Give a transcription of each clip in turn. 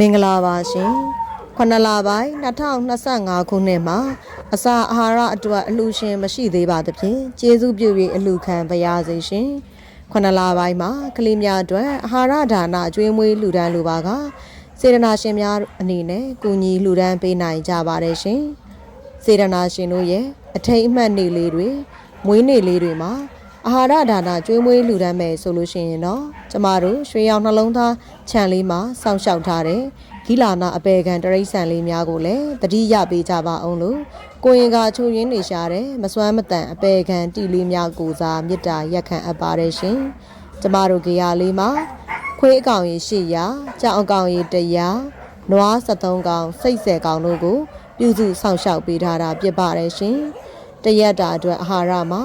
မင်္ဂလာပါရှင်ခုနှစ်လပိုင်း2025ခုနှစ်မှာအစာအာဟာရအတွက်အလှူရှင်မရှိသေးပါသဖြင့်ကျေးဇူးပြု၍အလှူခံပါရစေရှင်ခုနှစ်လပိုင်းမှာကလေးများအတွက်အာဟာရဒါနအကျွေးမွေးလှူဒန်းလိုပါကစေတနာရှင်များအနေနဲ့ကူညီလှူဒန်းပေးနိုင်ကြပါတယ်ရှင်စေတနာရှင်တို့ရဲ့အထိတ်အမှတ်နေ့လေးတွေမွေးနေ့လေးတွေမှာ အာဟာရဒါနကျွေးမွေးလှူဒန်းမယ်ဆိုလို့ရှိရင်တော့ကျမတို့ရွှေရောင်နှလုံးသားခြံလေးမှာစောင့်ရှောက်ထားတဲ့ဂီလာနာအပေခံတရိတ်ဆန်လေးများကိုလည်းတတိယပေးကြပါအောင်လို့ကိုရင်ကချိုရင်းနေရှာတဲ့မစွမ်းမတန်အပေခံတီလေးများကိုစားမေတ္တာရက်ခံအပ်ပါတယ်ရှင်ကျမတို့ကြရာလေးမှာခွေးအကောင်ရေ800ကြောင်အကောင်ရေ100နွား73ကောင်စိတ်10ကောင်တို့ကို ပြုစုစောင့်ရှောက်ပေးထားတာဖြစ်ပါတယ်ရှင်တရက်တာအတွက်အာဟာရမှာ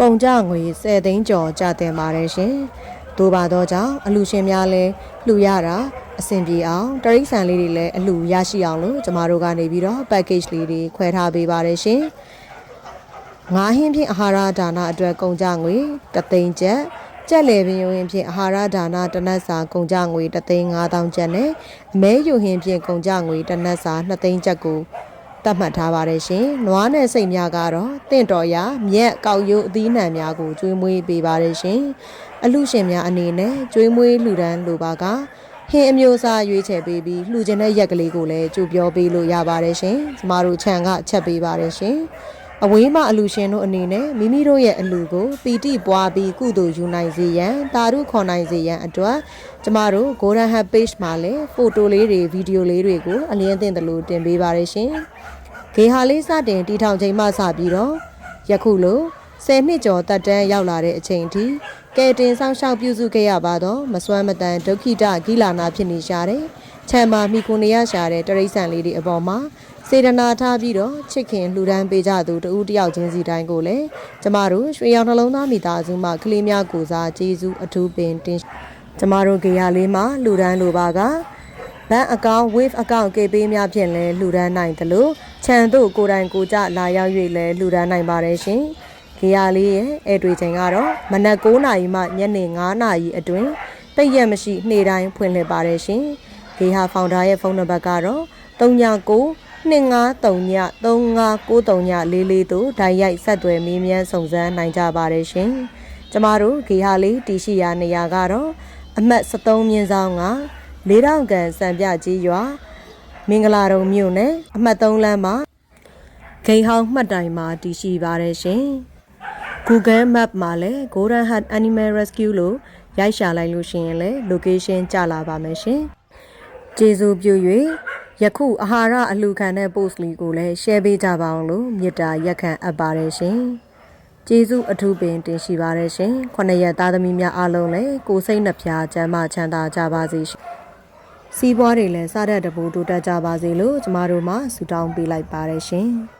ကုန်ကြငွေ10သိန်းကျော်ကျတင်ပါတယ်ရှင်။သို့ပါတော့ကြောင့်အလူရှင်များလည်းလှူရတာအဆင်ပြေအောင်တရိတ်ဆန်လေးတွေလည်းအလှူရရှိအောင်လို့ကျမတို့ကနေပြီးတော့ package လေးတွေခွဲထားပေးပါတယ်ရှင်။ငါးဟင်းဖြင့်အာဟာရဒါနအတွက်ကုန်ကြငွေ3သိန်းကျပ်ကြက်လေပင်ယုံရင်ဖြင့်အာဟာရဒါနတစ်နက်စာကုန်ကြငွေ3သိန်း5000ကျပ်နဲ့အမဲယူဟင်းဖြင့်ကုန်ကြငွေတစ်နက်စာ2သိန်းကျပ်ကို တတ်မှတ်ထားပါတယ်ရှင်။နွားနဲ့စိတ်များကတော့တင့်တော်ရာမြက်ကောက်ရုပ်အသီးနှံများကိုကျွေးမွေးပေးပါတယ်ရှင်။အလူရှင်များအနေနဲ့ကျွေးမွေးလှူဒန်းလိုပါကဟင်းအမျိုးအစားရွေးချယ်ပေးပြီးလှူခြင်းတဲ့ရက်ကလေးကိုလည်းကြိုပြောပေးလို့ရပါတယ်ရှင်။ကျမတို့ခြံကချက်ပေးပါတယ်ရှင်။ အဝေးမှအလူရှင်တို့အနေနဲ့မိမိတို့ရဲ့အလူကိုပီတိပွားပြီးကုသိုလ်ယူနိုင်စေရန်တာရုခေါ်နိုင်စေရန်အတွက်ကျမတို့ Golden Hub Page မှာလည်းဖိုတိုလေးတွေဗီဒီယိုလေးတွေကိုအလင်းအသင့်တယ်လို့တင်ပေးပါတယ်ရှင်။ဂေဟာလေးစတင်တီထောင်ချိန်မှစပြီးတော့ယခုလို10နှစ်ကျော်တက်တန်းရောက်လာတဲ့အချိန်ထိကဲတင်ဆောင်ရှောက်ပြုစုခဲ့ရပါတော့မစွမ်းမတန်ဒုက္ခိတဂိလာနာဖြစ်နေရှာတဲ့ ခြံမှာမိခွန်နေရရှာတဲ့တရိษံလေးတွေအပေါ်မှာစေတနာထားပြီးတော့ချစ်ခင်လှူဒန်းပေးကြသူတဦးတယောက်ချင်းစီတိုင်းကိုလည်းကျမတို့ရွှေရောင်နှလုံးသားမိသားစုမှကလေးများကိုစားကျေးဇူးအထူးပင်တင်ကျမတို့ဂေဟာလေးမှာလှူဒန်းလိုပါကဘဏ်အကောင့် wave အကောင့်ကေပေးများဖြင့်လည်းလှူဒန်းနိုင်တယ်လို့ခြံတို့ကိုယ်တိုင်ကိုကြလာရောက်၍လည်းလှူဒန်းနိုင်ပါတယ်ရှင်။ခေယာလေးရဲ့အဲတွေ့ချိန်ကတော့မနက်9နာရီမှညနေ9နာရီအတွင်းတိတ်ရက်မရှိနေ့တိုင်းဖွင့်လှစ်ပါတယ်ရှင်။ ခေဟာဖောင်ဒါရဲ့ဖုန်းနံပါတ်ကတော့39 2939 399344တို့ဓာတ်ရိုက်ဆက်သွယ်မေးမြန်းစုံစမ်းနိုင်ကြပါတယ်ရှင်။ကျမတို့ခေဟာလေးတရှိရာနေရာကတော့အမှတ်73မြင်းဆောင်ကလေးတောင်ကန်စံပြကြီးရွာမင်္ဂလာတုံမြို့နယ်အမှတ်3လမ်းမှာဂိန်ဟောင်းမှတ်တိုင်မှာတည်ရှိပါတယ်ရှင်။ Google Map မှာလည်း Golden Heart Animal Rescue လို့ရိုက်ရှာလိုက်လို့ရှိရင်လည်း location ကျလာပါမယ်ရှင်။ ကျေးဇူးပြု၍ယခုအာဟာရအလှခံတဲ့ post လေးကိုလည်း share ပေးကြပါအောင်လို့မေတ္တာရက်ခံအပ်ပါတယ်ရှင်။ကျေးဇူးအထူးပင်တင်ရှိပါတယ်ရှင်။ခုနှစ်ရက်သားသမီးများအားလုံးလည်းကိုယ်စိတ်နှဖျားချမ်းသာချမ်းသာကြပါစေရှင်။စီးပွားတွေလည်းစားတဲ့တပူတိုးတက်ကြပါစေလို့ကျမတို့မှဆုတောင်းပေးလိုက်ပါတယ်ရှင်။